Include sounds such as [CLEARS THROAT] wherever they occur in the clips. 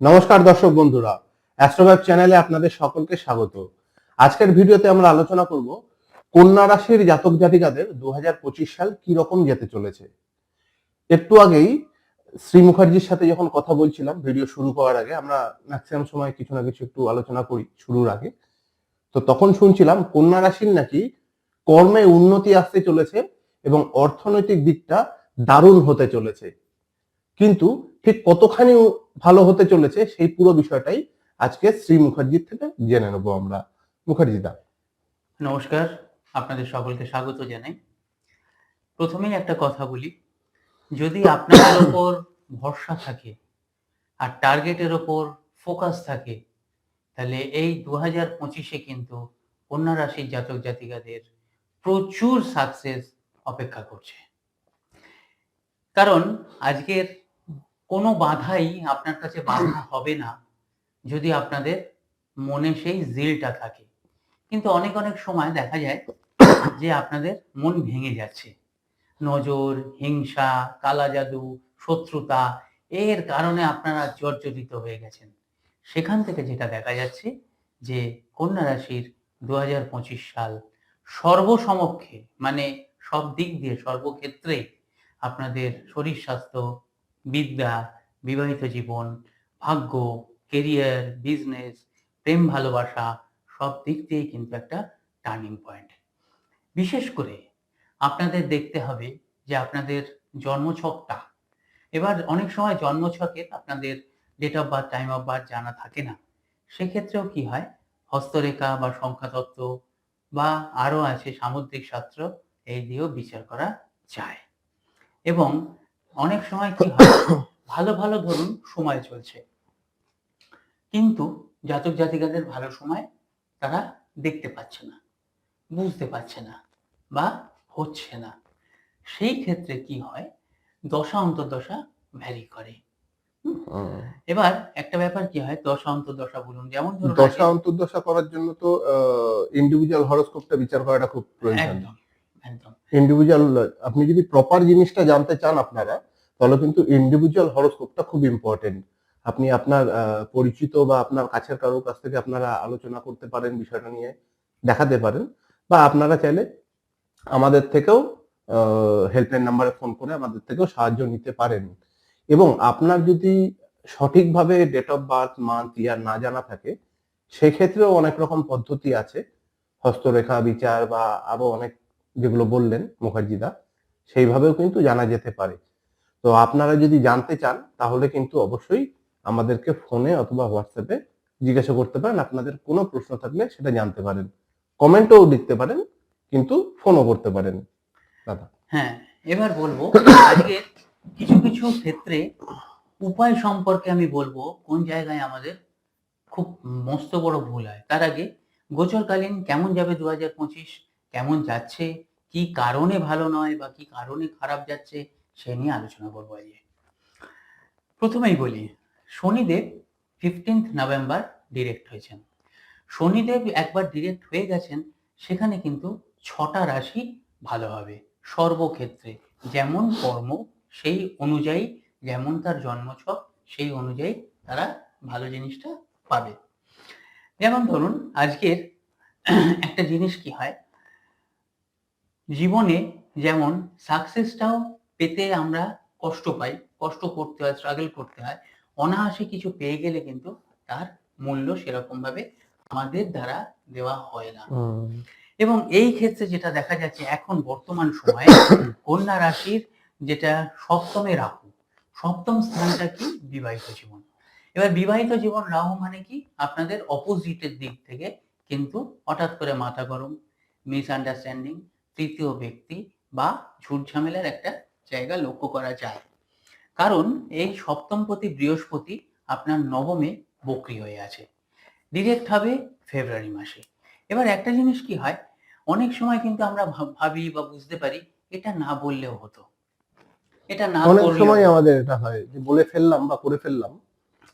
নমস্কার দর্শক বন্ধুরা অ্যাস্ট্রোভাইব চ্যানেলে আপনাদের সকলকে স্বাগত। আজকের ভিডিওতে আমরা আলোচনা করব, কন্যা রাশির জাতক জাতিকাদের দু সাল কি রকম যেতে চলেছে। একটু আগেই শ্রী মুখার্জির সাথে যখন কথা বলছিলাম, ভিডিও শুরু করার আগে, আমরা ম্যাক্সিমাম সময় কিছু না কিছু একটু আলোচনা করি শুরুর আগে। তো তখন শুনছিলাম, কন্যা রাশির নাকি কর্মে উন্নতি আসতে চলেছে এবং অর্থনৈতিক দিকটা দারুণ হতে চলেছে। কিন্তু ঠিক কতখানি ভালো হতে চলেছে, সেই পুরো বিষয়টাই আজকে শ্রী মুখার্জির থেকে জেনে নেব আমরা। মুখার্জি দা। নমস্কার, আপনাদের সকলকে স্বাগত জানাই। প্রথমেই একটা কথা বলি, যদি আপনাদের ওপর ভরসা থাকে আর টার্গেটের ওপর ফোকাস থাকে, তাহলে এই দু হাজার পঁচিশে কিন্তু কন্যা রাশির জাতক জাতিকাদের প্রচুর সাকসেস অপেক্ষা করছে। কারণ আজকের কোনো বাধাই আপনার কাছে বাধা হবে না যদি আপনাদের মনে সেই জিলটা থাকে। কিন্তু অনেক অনেক সময় দেখা যায় যে আপনাদের মন ভেঙে যাচ্ছে। নজর হিংসা কালা জাদু শত্রুতা এর কারণে আপনারা জর্জরিত হয়ে গেছেন। সেখান থেকে যেটা দেখা যাচ্ছে যে কন্যা রাশির দু হাজার পঁচিশ সাল সর্বসমক্ষে মানে সব দিক দিয়ে সর্বক্ষেত্রে আপনাদের শরীর স্বাস্থ্য বিদ্যা, বিবাহিত জীবন, ভাগ্য কেরিয়ার বিজনেস প্রেম, ভালোবাসা, সব দিক দিয়েই কিন্তু একটা টার্নিং পয়েন্ট বিশেষ করে আপনাদের দেখতে হবে যে আপনাদের জন্মছকটা, এবার অনেক সময় জন্মছকে আপনাদের date of birth time of birth জানা থাকে না। সেক্ষেত্রেও কি হয়? হস্তরেখা বা সংখ্যাতত্ত্ব বা আরও আছে সামুদ্রিক শাস্ত্র, এই দিয়েও বিচার করা যায়। এবং অনেক সময় কি হয় ভালো ভালো ধরুন সময় চলছে। কিন্তু জাতক জাতিকাদের ভালো সময় তারা দেখতে পাচ্ছে না বুঝতে পারছে না বা হচ্ছে না। সেই ক্ষেত্রে কি হয় দশা অন্তর্দশা ভ্যারি করে। এবার একটা ব্যাপার কি হয় দশা অন্তর্দশা বলুন যেমন দশা অন্তর্দশা করার জন্য তো ইন্ডিভিজুয়াল হরোস্কোপটা বিচার করাটা খুব প্রয়োজন একদম একদম। ইন্ডিভিজুয়াল আপনি যদি প্রপার জিনিসটা জানতে চান আপনারা তাহলে কিন্তু ইন্ডিভিজুয়াল হরোস্কোপটা খুব ইম্পর্টেন্ট আপনি আপনার পরিচিত বা আপনার কাছের কারোর কাছ থেকে আপনারা আলোচনা করতে পারেন বিষয়টা নিয়ে, দেখাতে পারেন। বা আপনারা চাইলে আমাদের থেকেও হেল্পলাইন নাম্বারে ফোন করে আমাদের থেকেও সাহায্য নিতে পারেন। এবং আপনার যদি সঠিকভাবে date of birth month year না জানা থাকে, সেক্ষেত্রেও অনেক রকম পদ্ধতি আছে। হস্তরেখা, বিচার বা আরও অনেক যেগুলো বললেন মুখার্জিদা, সেইভাবেও কিন্তু জানা যেতে পারে। তো আপনারা যদি জানতে চান, তাহলে কিন্তু অবশ্যই আমাদেরকে ফোনে অথবা হোয়াটসঅ্যাপে জিজ্ঞাসা করতে পারেন। আপনাদের কোনো প্রশ্ন থাকলে সেটা জানতে পারেন। কমেন্টও লিখতে পারেন, কিন্তু ফোনও করতে পারেন। দাদা। হ্যাঁ এবার বলব, আজকে কিছু কিছু ক্ষেত্রে উপায় সম্পর্কে আমি বলব, কোন জায়গায় আমাদের খুব মস্ত বড় ভুল হয়। তার আগে গোচরকালীন কেমন যাবে দু হাজার পঁচিশ, কেমন যাচ্ছে, কি কারণে ভালো নয় বা কি কারণে খারাপ যাচ্ছে সে নিয়ে আলোচনা করব আজকে প্রথমেই বলি, শনিদেব ফিফটিন্থ নভেম্বর ডিরেক্ট হয়েছেন। শনিদেব একবার ডিরেক্ট হয়ে গেছেন, সেখানে কিন্তু ছটা রাশি ভালো হবে সর্বক্ষেত্রে। যেমন কর্ম, সেই অনুযায়ী যেমন তার জন্মছক, সেই অনুযায়ী তারা ভালো জিনিসটা পাবে। যেমন ধরুন, আজকের একটা জিনিস কি হয়? জীবনে যেমন সাকসেসটাও পেতে আমরা কষ্ট পাই কষ্ট করতে হয় স্ট্রাগল করতে হয়। অনায়াসে কিছু পেয়ে গেলে কিন্তু তার মূল্য সেরকম ভাবে আমাদের দ্বারা দেওয়া হয় না। এবং এই ক্ষেত্রে যেটা দেখা যাচ্ছে এখন বর্তমান সময়ে [COUGHS] কন্যা রাশির যেটা সপ্তমে রাহু সপ্তম স্থানটা কি? বিবাহিত জীবন। এবার বিবাহিত জীবন রাহু মানে কি? আপনাদের অপোজিটের দিক থেকে কিন্তু হঠাৎ করে মাথা গরম মিসআন্ডারস্ট্যান্ডিং তৃতীয় ব্যক্তি বা ঝুট ঝামেলার একটা জায়গা লক্ষ্য করা যায়। কারণ এই সপ্তমপতি বৃহস্পতি আপনার নবমে বকরি হয়ে আছে। ডিরেক্ট হবে ফেব্রুয়ারি মাসে। এবার একটা জিনিস কি হয়? অনেক সময় কিন্তু আমরা ভাবি বা বুঝতে পারি এটা না বললেও হতো। এটা না অনেক সময় আমাদের এটা হয় যে বলে ফেললাম বা করে ফেললাম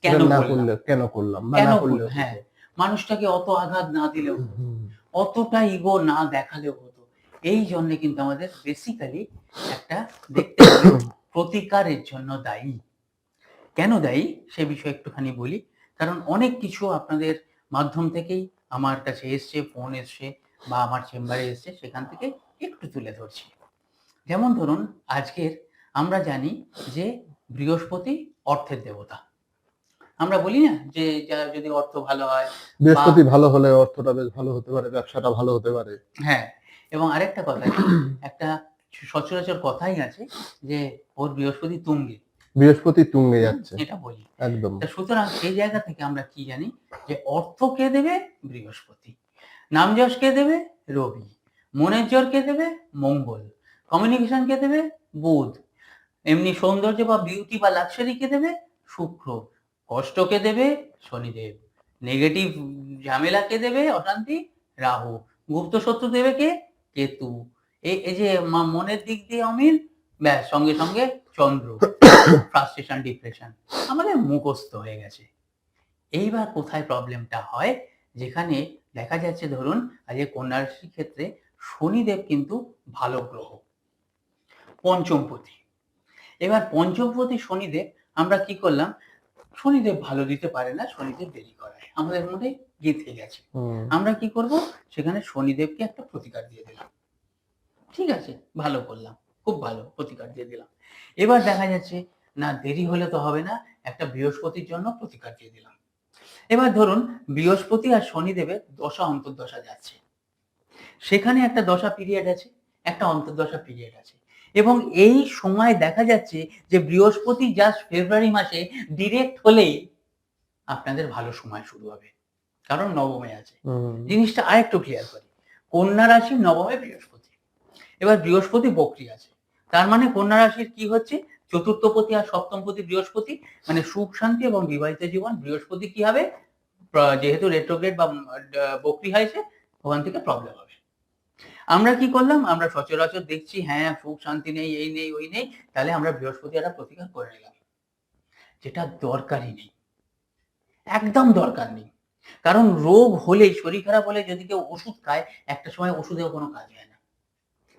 কেন না করলে কেন করলাম বা না করলে হ্যাঁ। মানুষটাকে অত আঘাত না দিলেও অতটা ইগো না দেখালেও হতো। এই জন্য কিন্তু আমাদের বেসিক্যালি একটা দেখতে [COUGHS] প্রতিকারের জন্য দায়ী। কেন দায়ী? সে বিষয়ে একটুখানি বলি। কারণ অনেক কিছু আপনাদের মাধ্যম থেকেই আমার কাছে এসছে ফোন এসছে বা আমার চেম্বারে এসছে সেখান থেকে একটু তুলে ধরছি। যেমন ধরুন আজকের আমরা জানি যে বৃহস্পতি অর্থের দেবতা। আমরা বলি না যে যদি অর্থ ভালো হয় বৃহস্পতি ভালো হলে অর্থটা বেশ ভালো হতে পারে ব্যবসাটা ভালো হতে পারে। হ্যাঁ এবং আরেকটা কথা [CLEARS THROAT] একটা সচরাচর কথাই আছে যে ওর বৃহস্পতি তুঙ্গে। বৃহস্পতি তুঙ্গে যাচ্ছে। এটা বলি। একদম। সুতরাং সেই জায়গা থেকে আমরা কি জানি যে অর্থ কে দেবে? বৃহস্পতি। নাম যশ কে দেবে? রবি। মনের জ্বর কে দেবে? মঙ্গল। কমিউনিকেশন কে দেবে? বুধ। এমনি সৌন্দর্য বা বিউটি বা লাক্সারি কে দেবে? শুক্র। কষ্ট কে দেবে? শনিদেব। নেগেটিভ ঝামেলা কে দেবে? অশান্তি? রাহু। গুপ্ত শত্রু দেবে কে? কেতু। এই যে মনের দিক দিয়ে অমিল ব্যাস সঙ্গে সঙ্গে চন্দ্র। [COUGHS] ফ্রাস্ট্রেশন ডিপ্রেশন আমাদের মুখস্থ হয়ে গেছে। এইবার কোথায় প্রবলেমটা হয়? যেখানে দেখা যাচ্ছে ধরুন আজকে কন্যা রাশির ক্ষেত্রে শনিদেব কিন্তু ভালো গ্রহ। পঞ্চমপতি। এবার পঞ্চমপতি শনিদেব আমরা কি করলাম? শনিদেব ভালো দিতে পারে না শনিদেব দেরি করায় আমাদের মধ্যে গেঁথে গেছে। আমরা কি করব? সেখানে শনিদেবকে একটা প্রতিকার দিয়ে দিলাম। ঠিক আছে? ভালো করলাম। খুব ভালো প্রতিকার দিয়ে দিলাম। এবার দেখা যাচ্ছে না দেরি হলে তো হবে না একটা বৃহস্পতির জন্য প্রতিকার দিয়ে দিলাম। এবার ধরুন বৃহস্পতি আর শনিদেবের দশা অন্তর্দশা যাচ্ছে। সেখানে একটা দশা পিরিয়ড আছে একটা অন্তর্দশা পিরিয়ড আছে। এবং এই সময় দেখা যাচ্ছে যে বৃহস্পতি জাস্ট ফেব্রুয়ারি মাসে ডিরেক্ট হলেই আপনাদের ভালো সময় শুরু হবে। কারণ নবমে আছে। জিনিসটা আরেকটু ক্লিয়ার করি। কন্যা রাশির নবমে বৃহস্পতি। এবার বৃহস্পতি বক্রি আছে। তার মানে কন্যা রাশির কি হচ্ছে? চতুর্থপতি আর সপ্তম সপ্তমপতি বৃহস্পতি মানে সুখ শান্তি এবং বিবাহিত জীবন। বৃহস্পতি কি হবে? যেহেতু রেট্রোগ্রেড বা বক্রি হয়েছে ওখান থেকে প্রবলেম হবে। আমরা কি করলাম? আমরা সচরাচর দেখছি হ্যাঁ সুখ শান্তি নেই এই নেই ওই নেই তাহলে আমরা বৃহস্পতি একটা প্রতিকার করে নিলাম। যেটা দরকারই নেই। একদম দরকার নেই। কারণ রোগ হলেই শরীর খারাপ হলে যদি কেউ ওষুধ খায় একটা সময় ওষুধেও কোনো কাজ হয় না।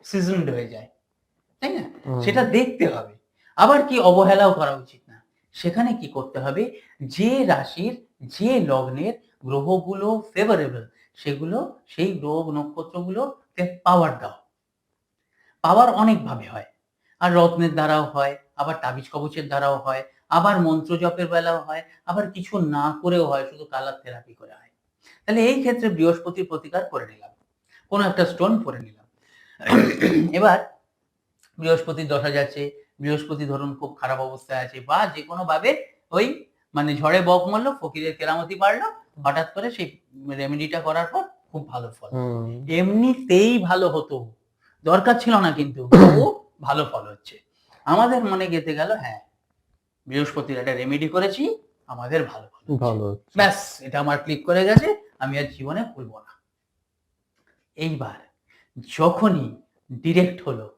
সিজনড হয়ে যায়। তাই না? সেটা দেখতে হবে। আবার কি অবহেলাও করা উচিত না। সেখানে কি করতে হবে? যে রাশির যে লগ্নের গ্রহগুলো ফেভারেবল সেগুলো সেই গ্রহ নক্ষত্রগুলো পাওয়ার দাও। পাওয়ার অনেকভাবে হয়। আর রত্নের দ্বারাও হয়, আবার তাবিজ কবচের দ্বারাও হয়, আবার মন্ত্র জপের বেলাও হয়, আবার কিছু না করেও হয়, শুধু কালার থেরাপি করে হয়। তাহলে এই ক্ষেত্রে বৃহস্পতির প্রতিকার করে নিলাম। কোনো একটা স্টোন পরে নিলাম। এবার বৃহস্পতির দশা যাচ্ছে, বৃহস্পতি ধরুন খুব খারাপ অবস্থায় আছে বা যে কোনো ভাবে ওই মানে ঝড়ে বক মারলো, ফকিরের কেরামতি বাড়লো, হঠাৎ করে সেই রেমেডিটা করার পর খুব ভালো ফল। এমনিতেই ভালো হতো। দরকার ছিল না কিন্তু [COUGHS] ভালো ফল হচ্ছে। আমাদের মনে গেতে গেল হ্যাঁ বৃহস্পতির একটা রেমেডি করেছি আমাদের ভালো ভালো ব্যাস এটা আমার ক্লিক করে গেছে আমি আর জীবনে ভুলবো না। এইবার যখনই ডিরেক্ট হলো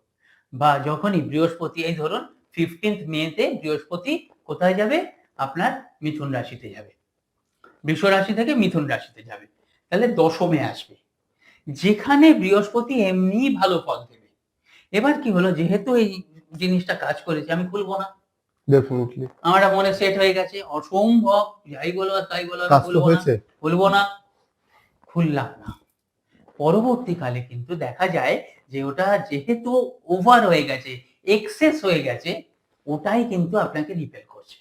বা যখনই বৃহস্পতি এই ধরুন ফিফটিন্থ মেতে বৃহস্পতি কোথায় যাবে? আপনার মিথুন রাশিতে যাবে। বৃষ রাশি থেকে মিথুন রাশিতে যাবে। তাহলে দশমে আসবে। যেখানে বৃহস্পতি এমনি ভালো ফল দেবে। এবার কি হলো? যেহেতু এই জিনিসটা কাজ করেছে আমি খুলবো না। ডেফিনেটলি আমার মনে সেট হয়ে গেছে অসম্ভব যাই বলো আর তাই বলো খুলবো না। খুলবো না। খুললাম না। পরবর্তীকালে কিন্তু দেখা যায় যে ওটা যেহেতু ওভার হয়ে গেছে এক্সেস হয়ে গেছে ওটাই কিন্তু আপনাকে রিপেল করছে।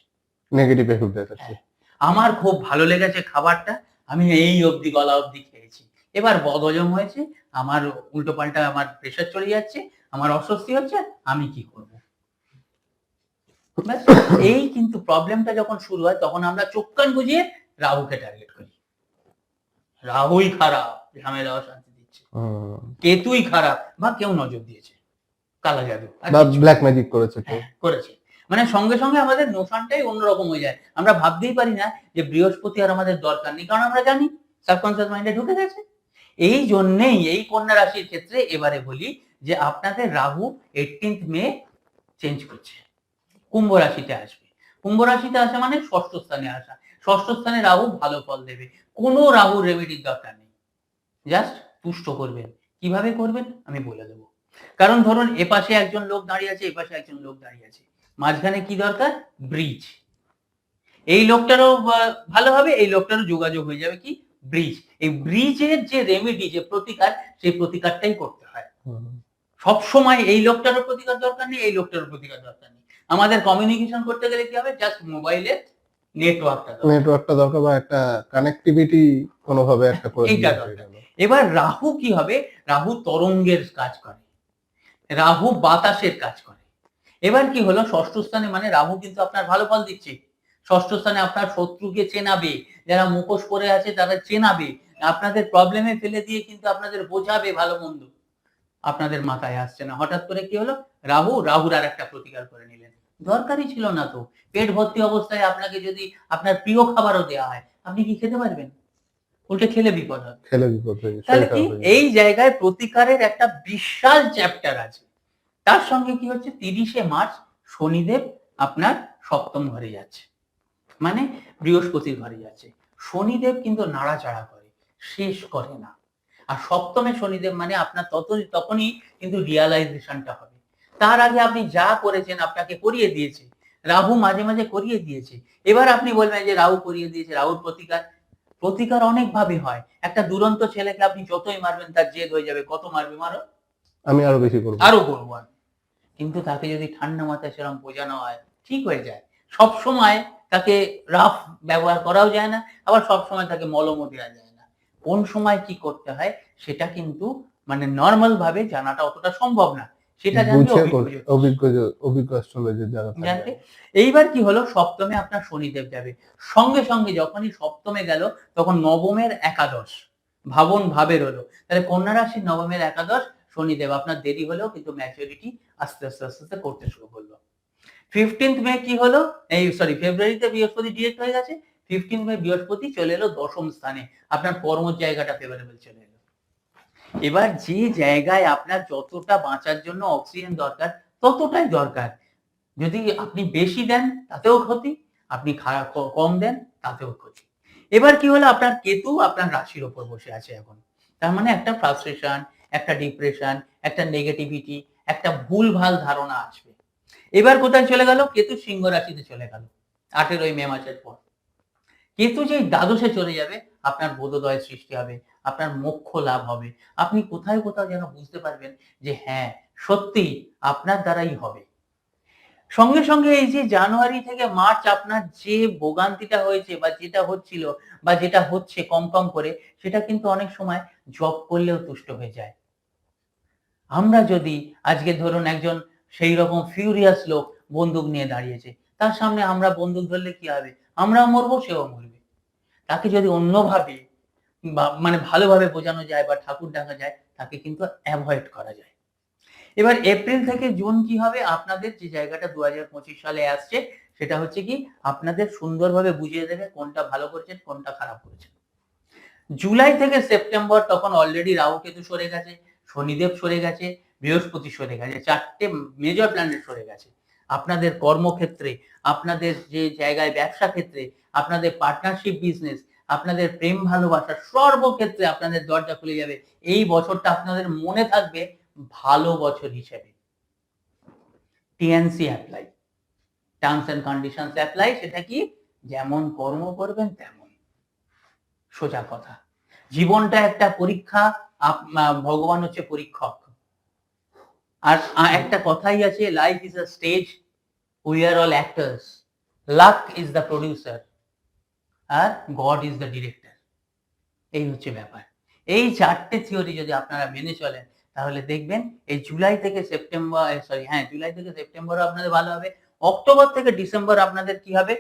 নেগেটিভ দেখাচ্ছে। আমার খুব ভালো লেগেছে খাবারটা। আমি এই অবধি গলা অবধি খেয়েছি। এবার বদহজম হয়েছে আমার উল্টো পাল্টা আমার প্রেশার চলে যাচ্ছে আমার অস্বস্তি হচ্ছে আমি কি করব? এই কিন্তু প্রবলেমটা যখন শুরু হয় তখন আমরা চোখ কান বুঝিয়ে রাহুকে টার্গেট করি। রাহুই খারাপ ঝামেলা অশান্তি দিচ্ছে। কেতুই খারাপ বা কেউ নজর দিয়েছে। কালা জাদু বা ব্ল্যাক ম্যাজিক করেছে হ্যাঁ, করেছে। মানে সঙ্গে সঙ্গে আমাদের নোশনটাই অন্যরকম হয়ে যায়। আমরা ভাবতেই পারি না যে বৃহস্পতি আর আমাদের দরকার নেই, কারণ আমরা জানি সাবকনসিয়াস মাইন্ডে ঢুকে গেছে। এই জন্যেই এই কন্যা রাশির ক্ষেত্রে এবারে বলি যে আপনাদের রাহু এইটিন্থ মে চেঞ্জ করছে। কুম্ভ রাশিতে আসবে। কুম্ভ রাশিতে আসা মানে ষষ্ঠ স্থানে আসা। ষষ্ঠ স্থানে রাহু ভালো ফল দেবে। কোনো রাহু রেমেডির দরকার নেই। জাস্ট তুষ্ট করবেন। কীভাবে করবেন আমি বলে দেবো। কারণ ধরুন এপাশে একজন লোক দাঁড়িয়ে আছে, এপাশে একজন লোক দাঁড়িয়ে আছে। মাঝখানে কি দরকার? ব্রিজ। এই লোকটারও ভালো হবে এই লোকটারও যোগাযোগ হয়ে যাবে কি? ব্রিজ। এই ব্রিজের যে রেমেডি যে প্রতিকার সেই প্রতিকারটাই করতে হয়। সব সময় এই লোকটারও প্রতিকার দরকার নেই এই লোকটারও প্রতিকার দরকার নেই। আমাদের কমিউনিকেশন করতে গেলে কি হবে? জাস্ট মোবাইলের নেটওয়ার্কটা নেটওয়ার্কটা দরকার বা একটা কানেক্টিভিটি কোনোভাবে একটা করে এইটা দরকার। এবার রাহু কি হবে? রাহু তরঙ্গের কাজ করে। রাহু বাতাসের কাজ করে। এবার কি হলো? ষষ্ঠ স্থানে মানে রাহু কিন্তু আপনার ভালো ফল দিচ্ছে। ষষ্ঠ স্থানে আপনার শত্রুকে চেনাবে যারা মুখোশ পরে আছে তারা চেনাবে। আপনাদের প্রবলেমে ফেলে দিয়ে কিন্তু আপনাদের বোঝাবে ভালো মন্দ। আপনাদের মাথায় আসছে না। হঠাৎ করে কি হলো? রাহু রাহুর আর একটা প্রতিকার করে নিলেন। দরকারই ছিল না তো। পেট ভর্তি অবস্থায় আপনাকে যদি আপনার প্রিয় খাবারও দেওয়া হয় আপনি কি খেতে পারবেন? উল্টে খেলে বিপদ হবে খেলে বিপদ তাহলে কি? হয়ে। এই জায়গায় প্রতিকারের একটা বিশাল চ্যাপ্টার আছে। তার সঙ্গে কি হচ্ছে? তিরিশে মার্চ শনিদেব আপনার সপ্তম ঘরে যাচ্ছে। মানে বৃহস্পতির ঘরে যাচ্ছে। শনিদেব কিন্তু নাড়াচাড়া করে শেষ করে না। আর সপ্তমে শনিদেব মানে আপনার তত তখনই কিন্তু রিয়ালাইজেশনটা হবে। তার আগে আপনি যা করেছেন আপনাকে করিয়ে দিয়েছে। রাহু মাঝে মাঝে করিয়ে দিয়েছে। এবার আপনি বলবেন যে রাহু করিয়ে দিয়েছে রাহুর প্রতিকার। প্রতিকার অনেক ভাবে হয়। একটা দুরন্ত ছেলেকে আপনি যতই মারবেন তার জেদ হয়ে যাবে। কত মারবে মারো? আমি আরও বেশি করব। আরও করব আমি কিন্তু তাকে যদি ঠান্ডা মাথায় সেরকম বোঝানো হয় ঠিক হয়ে যায়। সব সময় তাকে রাফ ব্যবহার করাও যায় না আবার সব সময় তাকে মলমও দেওয়া যায় না। কোন সময় কি করতে হয় সেটা কিন্তু মানে নর্মাল ভাবে জানাটা অতটা সম্ভব না। সেটা জানবে এইবার কি হলো সপ্তমে আপনার শনিদেব যাবে। সঙ্গে সঙ্গে যখনই সপ্তমে গেল তখন নবমের একাদশ। ভাবন ভাবের হলো। তাহলে কন্যা রাশির নবমের একাদশ শনিদেব আপনার দেরি হলেও কিন্তু ম্যাচুরিটি আস্তে আস্তে আস্তে আস্তে করতে শুরু করল। ফিফটিন্থ মে কি হলো? এই সরি ফেব্রুয়ারিতে বৃহস্পতি ডিরেক্ট হয়ে গেছে। ফিফটিন্থ মে বৃহস্পতি চলে এলো দশম স্থানে। আপনার কর্ম জায়গাটা ফেভারেবল চলে এলো। এবার যে জায়গায় আপনার যতটা বাঁচার জন্য অক্সিজেন দরকার, ততটাই দরকার। যদি আপনি বেশি দেন, তাতেও ক্ষতি। আপনি খারাপ কম দেন, তাতেও ক্ষতি। এবার কি হলো? আপনার কেতু আপনার রাশির ওপর বসে আছে এখন। তার মানে একটা ফ্রাস্ট্রেশন একটা ডিপ্রেশন একটা নেগেটিভিটি একটা ভুল ভালো ধারণা আসবে। এবার কোথায় চলে গেল? কেতু সিংহ রাশিতে চলে গেল। আঠেরোই মে মাসের পর। কেতু যে দ্বাদশে চলে যাবে, আপনার বোধোদয় সৃষ্টি হবে, আপনার মোক্ষ লাভ হবে। আপনি কোথায় কোথাও যেন বুঝতে পারবেন যে হ্যাঁ সত্যি আপনার দ্বারাই হবে। সঙ্গে সঙ্গে এই যে জানুয়ারি থেকে মার্চ আপনার যে ভোগান্তিটা হয়েছে বা যেটা হচ্ছিল বা যেটা হচ্ছে কম কম করে, সেটা কিন্তু অনেক সময় জব করলেও তুষ্ট হয়ে যায়। আমরা যদি আজকে ধরুন একজন সেই রকম ফিউরিয়াস লোক বন্দুক নিয়ে দাঁড়িয়েছে, তার সামনে আমরা বন্দুক ধরলে কি হবে? আমরাও মরবো, সেও মরবে। তাকে যদি অন্যভাবে মানে ভালোভাবে বোঝানো যায় বা ঠাকুর ডাকা যায়, তাকে কিন্তু অ্যাভয়েড করা যায় এবার এপ্রিল থেকে জুন কি হবে? আপনাদের যে জায়গাটা দু হাজার পঁচিশ সালে আসছে, সেটা হচ্ছে কি আপনাদের সুন্দরভাবে বুঝিয়ে দেবে কোনটা ভালো করেছেন, কোনটা খারাপ করেছেন। জুলাই থেকে সেপ্টেম্বর তখন অলরেডি রাহু কেতু সরে গেছে, শনিদেব সরে গেছে, বৃহস্পতি সরে গেছে, চারটে মেজর প্ল্যানেট সরে গেছে। আপনাদের কর্মক্ষেত্রে, আপনাদের যে জায়গায় ব্যবসা ক্ষেত্রে, আপনাদের পার্টনারশিপ বিজনেস আপনাদের প্রেম ভালোবাসা সর্বক্ষেত্রে আপনাদের দরজা খুলে যাবে। এই বছরটা আপনাদের মনে থাকবে ভালো বছর হিসেবে। TNC apply terms and conditions apply সেটা কি? যেমন কর্ম করবেন তেমন। সোজা কথা। জীবনটা একটা পরীক্ষা ভগবান হচ্ছে পরীক্ষক। আর একটা কথাই আছে life is a stage we are all actors luck is the producer R God is the director এই হচ্ছে ব্যাপার। এই চারটে থিওরি যদি আপনারা মেনে চলেন তাহলে দেখবেন এই জুলাই থেকে সেপ্টেম্বর সরি হ্যাঁ জুলাই থেকে সেপ্টেম্বর আপনাদের ভালো হবে। অক্টোবর থেকে ডিসেম্বর আপনাদের কি হবে?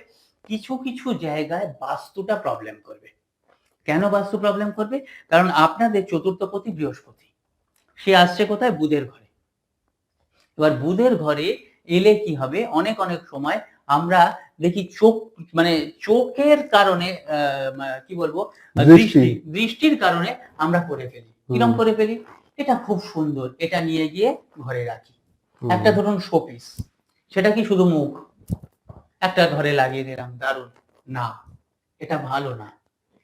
কিছু কিছু জায়গায় বাস্তুটা প্রবলেম করবে। কেন বাস্তু প্রবলেম করবে? কারণ আপনাদের চতুর্থপতি বৃহস্পতি। সে আসছে কোথায়? বুধের ঘরে। এবার বুধের ঘরে এলে কি হবে? অনেক অনেক সময় আমরা দেখি চোখ মানে চোখের কারণে আহ, কি বলব। দৃষ্টি। দৃষ্টির কারণে আমরা করে ফেলি। কিরম করে ফেলি? এটা খুব সুন্দর এটা নিয়ে গিয়ে ঘরে রাখি। একটা ধরুন শোপিস সেটা কি শুধু মুখ? একটা ঘরে লাগিয়ে দিলাম দারুণ। না এটা ভালো না।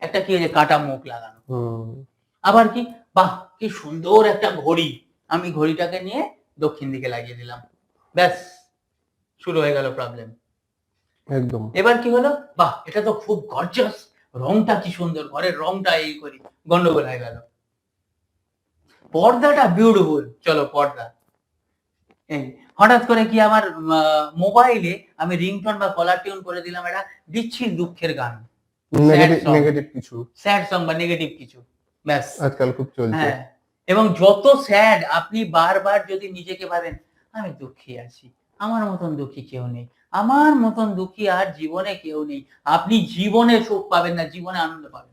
একটা কি যে কাটা মুখ লাগানো? আবার কি বাহ কি সুন্দর একটা ঘড়ি। আমি ঘড়িটাকে নিয়ে দক্ষিণ দিকে লাগিয়ে দিলাম। ব্যাস শুরু হয়ে গেল প্রবলেম একদম। এবার কি হলো? বাহ এটা তো খুব গর্জাস রংটা কি সুন্দর ঘরের রংটা এই করি। গন্ডগোল হয়ে গেল। পর্দাটা বিউটিফুল চলো পর্দা। এই হঠাৎ করে কি আমার মোবাইলে আমি রিংটোন বা কলার টিউন করে দিলাম একটা বিচ্ছির দুঃখের গান। নেগেটিভ কিছু। স্যাড সং বা নেগেটিভ কিছু। ব্যাস। আজকাল খুব চলছে। হ্যাঁ। এবং যত স্যাড আপনি বারবার যদি নিজেকে ভাবেন আমি দুঃখী আছি আমার মতন দুঃখী কেউ নেই। আমার মতন দুঃখী আর জীবনে কেউ নেই। আপনি জীবনে সুখ পাবেন না জীবনে আনন্দ পাবেন।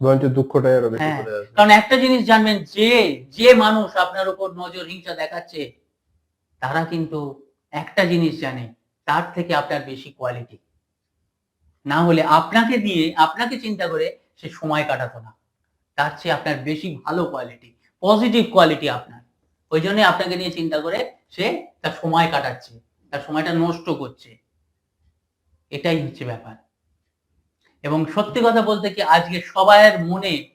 বরঞ্চ দুঃখটাই আরও বেশি হ্যাঁ, করে আসবে। কারণ একটা জিনিস জানবেন যে যে মানুষ আপনার উপর নজর হিংসা দেখাচ্ছে তারা কিন্তু একটা জিনিস জানে তার থেকে আপনার বেশি কোয়ালিটি না হলে আপনাকে দিয়ে আপনাকে চিন্তা করে সে সময় কাটাতো না। তার চেয়ে আপনার বেশি ভালো কোয়ালিটি পজিটিভ কোয়ালিটি আপনার। ওই জন্য আপনাকে নিয়ে চিন্তা করে সে তার সময় কাটাচ্ছে তার সময়টা নষ্ট করছে। এটাই হচ্ছে ব্যাপার। এবং সত্যি কথা বলতে কি আজকে সবাইয়ের মনে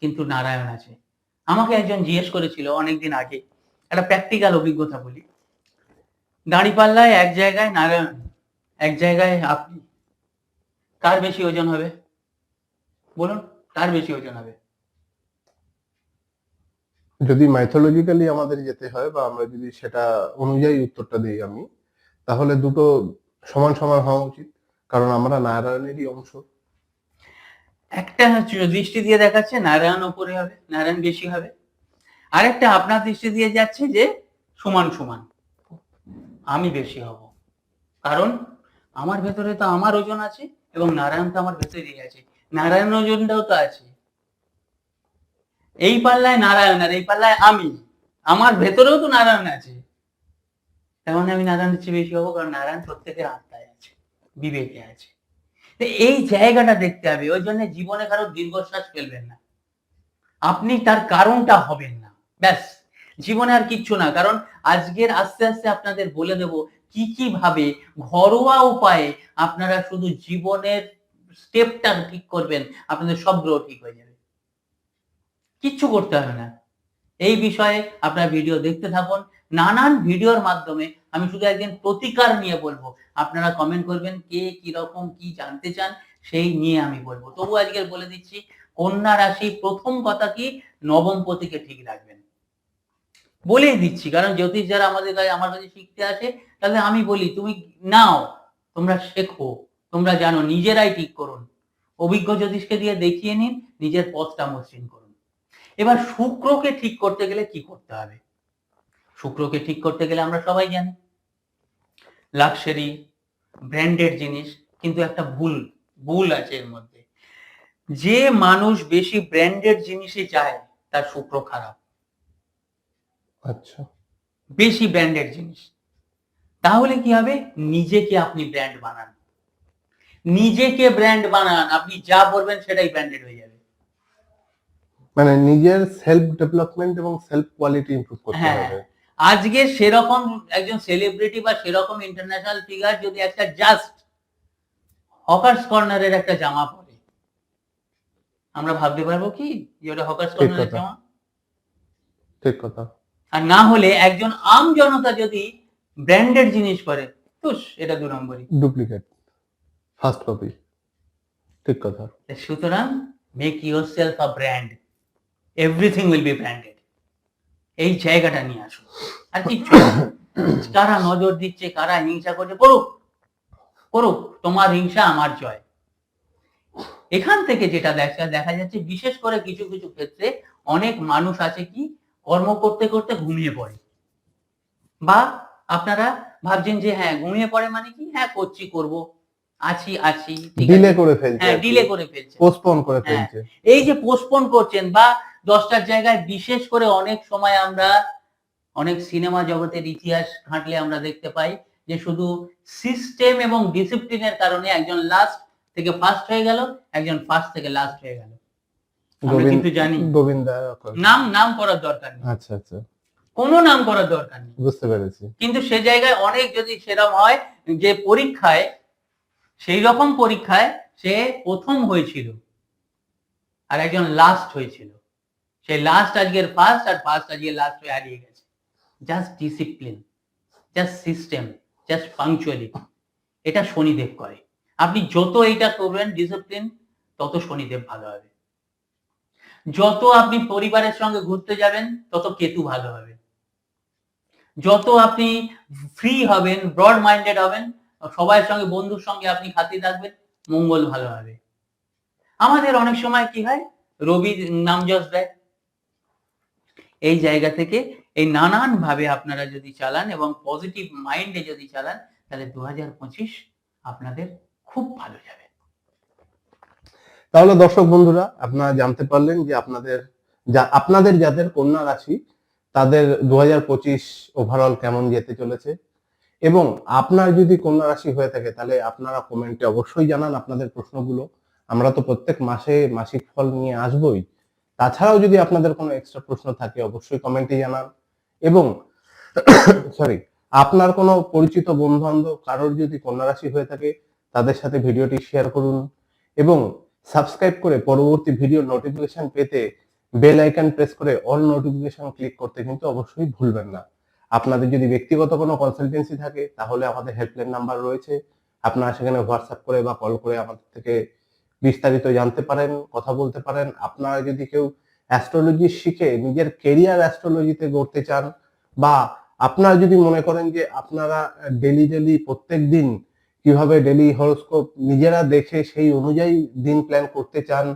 কিন্তু নারায়ণ আছে। আমাকে একজন জিজ্ঞেস করেছিল অনেকদিন আগে, একটা প্র্যাকটিক্যাল অভিজ্ঞতা বলি। দাঁড়িপাল্লায় এক জায়গায় নারায়ণ, এক জায়গায় আপনি। কার বেশি ওজন হবে? বলুন, কার বেশি ওজন হবে? যদি মাইথোলজিক্যালি আমাদের যেতে হয় বা আমরা যদি সেটা অনুযায়ী উত্তরটা দিই আমি, তাহলে দুটো সমান সমান হওয়া উচিত। কারণ আমরা নারায়ণেরই অংশ। একটা দৃষ্টি দিয়ে দেখাচ্ছে নারায়ণ উপরে হবে, নারায়ণ বেশি হবে। আরেকটা আপনার দৃষ্টি দিয়ে যাচ্ছে যে সমান সমান। আমি বেশি হব। কারণ আমার ভেতরে তো আমার ওজন আছে এবং নারায়ণ তো আমার ভেতরেই আছে। নারায়ণ ওজনটাও তো আছে। এই পাল্লায় নারায়ণ আর এই পাল্লায় আমি। আমার ভেতরেও তো নারায়ণ আছে। তেমন মানে আমি নারায়ণের চেয়ে বেশি হব কারণ নারায়ণ প্রত্যেকের আত্মায় আছে, বিবেকে আছে। তো এই জায়গাটা দেখতে হবে, ওই জন্য জীবনে কারও দীর্ঘশ্বাস ফেলবেন না। আপনি তার কারণটা হবেন না, ব্যাস। জীবনে আর কিচ্ছু না, কারণ আজকের আস্তে আস্তে আপনাদের বলে দেব, কি কি ভাবে, ঘরোয়া উপায়ে আপনারা শুধু জীবনের স্টেপটা ঠিক করবেন, আপনাদের সব গ্রহ ঠিক হয়ে যাবে। কিচ্ছু করতে হবে না। এই বিষয়ে আপনার ভিডিও দেখতে থাকুন নানান ভিডিওর মাধ্যমে আমি শুধু একদিন প্রতিকার নিয়ে বলব। আপনারা কমেন্ট করবেন কে কি রকম কি জানতে চান, সেই নিয়ে আমি বলব। তবু আজকে বলে দিচ্ছি, কন্যা রাশি প্রথম কথা কি, নবম পতিকে ঠিক রাখবেন। বলেই দিচ্ছি, কারণ জ্যোতিষ যারা আমাদের কাছে, আমার কাছে শিখতে আসে, তাহলে আমি বলি, তুমি নাও, তোমরা শেখো, তোমরা জানো, নিজেরাই ঠিক করুন। অভিজ্ঞ জ্যোতিষকে দিয়ে দেখিয়ে নিন, নিজের পথটা মসৃণ করুন। এবার শুক্রকে ঠিক করতে গেলে কি করতে হবে? শুক্রকে ঠিক করতে গেলে আমরা সবাই জানি। লাক্সারি ব্র্যান্ডেড জিনিস কিন্তু একটা ভুল ভুল আছে এর মধ্যে। যে মানুষ বেশি ব্র্যান্ডেড জিনিসে যায় তার শুক্র খারাপ। আচ্ছা। বেশি ব্র্যান্ডেড জিনিস। তাহলে কি হবে? নিজেকে আপনি ব্র্যান্ড বানান। নিজেকে ব্র্যান্ড বানান আপনি যা বলবেন সেটাই ব্র্যান্ডেড হয়ে যাবে। মানে নিজের সেলফ ডেভেলপমেন্ট এবং সেলফ কোয়ালিটি ইমপ্রুভ করতে হ্যাঁ। হবে। আজকে সেরকম একজন সেলিব্রিটি বা সেরকম ইন্টারন্যাশনাল ফিগার যদি একটা জাস্ট হকার্স কর্নারের একটা জামা পরে আমরা ভাবতে পারব কি যে ওটা হকার্স কর্নারের জামা? ঠিক কথা। আর না হলে একজন আম জনতা যদি ব্র্যান্ডেড জিনিস পরে তুস এটা দু নম্বরই। ডুপ্লিকেট ফার্স্ট কপি ঠিক কথা। সুতরাং make yourself a brand everything will be branded এই জায়গাটা নিয়ে আসুন আর কিচ্ছু কারা নজর দিচ্ছে কারা হিংসা করছে করুক করুক তোমার হিংসা আমার জয়। এখান থেকে যেটা দেখা দেখা যাচ্ছে বিশেষ করে কিছু কিছু ক্ষেত্রে অনেক মানুষ আছে কি কর্ম করতে করতে ঘুমিয়ে পড়ে। বা আপনারা ভাবছেন যে হ্যাঁ ঘুমিয়ে পড়ে মানে কি? হ্যাঁ করছি করব। আছি আছি ডিলে করে ফেলছে হ্যাঁ ডিলে করে ফেলছে। পোস্টপোন করে হ্যাঁ। ফেলছে। এই যে পোস্টপোন করছেন বা দশটার জায়গায় বিশেষ করে অনেক সময় আমরা অনেক সিনেমা জগতের ইতিহাস ঘাঁটলে আমরা দেখতে পাই যে শুধু সিস্টেম এবং ডিসিপ্লিনের কারণে একজন লাস্ট থেকে ফার্স্ট হয়ে গেল একজন ফার্স্ট থেকে লাস্ট হয়ে গেল। আমরা কিন্তু জানি। গোবিন্দা নাম নাম করার দরকার নেই। আচ্ছা আচ্ছা। কোনো নাম করার দরকার নেই। বুঝতে পেরেছি। কিন্তু সে জায়গায় অনেক যদি সেরকম হয় যে পরীক্ষায় সেই রকম পরীক্ষায় সে প্রথম হয়েছিল আর একজন লাস্ট হয়েছিল। সেই লাস্ট আজকের ফার্স্ট আর ফার্স্ট আজকে লাস্ট হয়ে হারিয়ে গেছে। Just discipline just system just punctuality এটা শনিদেব করে। আপনি যত এইটা করবেন ডিসিপ্লিন তত শনিদেব ভালো হবে। যত আপনি পরিবারের সঙ্গে ঘুরতে যাবেন, তত কেতু ভালো হবে। যত আপনি ফ্রি হবেন ব্রড মাইন্ডেড হবেন সবার সঙ্গে, বন্ধুর সঙ্গে আপনি খাতি থাকবেন, মঙ্গল ভালো হবে। আমাদের অনেক সময় কি হয়? রবি নাম যশ দেয়। এই জায়গা থেকে এই নানান ভাবে আপনারা যদি চালান এবং পজিটিভ মাইন্ডে যদি চালান, তাহলে দুহাজার পঁচিশ আপনাদের খুব ভালো যাবে। তাহলে দর্শক বন্ধুরা, আপনারা জানতে পারলেন যে আপনাদের যা, আপনাদের যাদের কন্যা রাশি, তাদের দু হাজার পঁচিশ ওভারঅল কেমন যেতে চলেছে? এবং আপনার যদি কন্যা রাশি হয়ে থাকে, তাহলে আপনারা কমেন্টে অবশ্যই জানান আপনাদের প্রশ্নগুলো। আমরা তো প্রত্যেক মাসে মাসিক ফল নিয়ে আসবই। তাছাড়াও যদি আপনাদের কোনো এক্সট্রা প্রশ্ন থাকে, অবশ্যই কমেন্টে জানান। এবং [COUGHS] সরি আপনার কোনো পরিচিত বন্ধু বান্ধব কারোর যদি কন্যা রাশি হয়ে থাকে, তাদের সাথে ভিডিওটি শেয়ার করুন এবং সাবস্ক্রাইব করে পরবর্তী ভিডিও নোটিফিকেশন পেতে বেল আইকন প্রেস করে অল নোটিফিকেশন ক্লিক করতে কিন্তু অবশ্যই ভুলবেন না। আপনাদের যদি ব্যক্তিগত কোনো কনসালটেন্সি থাকে, তাহলে আমাদের হেল্পলাইন নাম্বার রয়েছে। আপনারা সেখানে হোয়াটসঅ্যাপ করে বা কল করে আমাদের থেকে বিস্তারিত জানতে পারেন, কথা বলতে পারেন। আপনারা যদি কেউ অ্যাস্ট্রোলজি শিখে নিজের কেরিয়ার অ্যাস্ট্রোলজিতে গড়তে চান বা আপনারা যদি মনে করেন যে আপনারা ডেলি ডেলি প্রত্যেক দিন কীভাবে ডেলি হরোস্কোপ নিজেরা দেখে সেই অনুযায়ী দিন প্ল্যান করতে চান,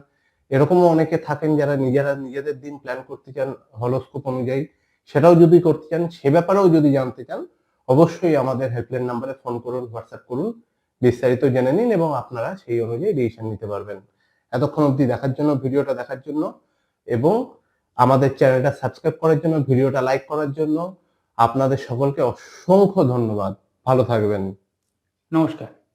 এরকমও অনেকে থাকেন যারা নিজেরা নিজেদের দিন প্ল্যান করতে চান হরোস্কোপ অনুযায়ী, সেটাও যদি করতে চান, সে ব্যাপারেও যদি জানতে চান, অবশ্যই আমাদের হেল্পলাইন নাম্বারে ফোন করুন হোয়াটসঅ্যাপ করুন। বিস্তারিত জেনে নিন এবং আপনারা সেই অনুযায়ী ডিসিশন নিতে পারবেন। এতক্ষণ অবধি দেখার জন্য, ভিডিওটা দেখার জন্য এবং আমাদের চ্যানেলটা সাবস্ক্রাইব করার জন্য, ভিডিওটা লাইক করার জন্য আপনাদের সকলকে অসংখ্য ধন্যবাদ। ভালো থাকবেন। নমস্কার।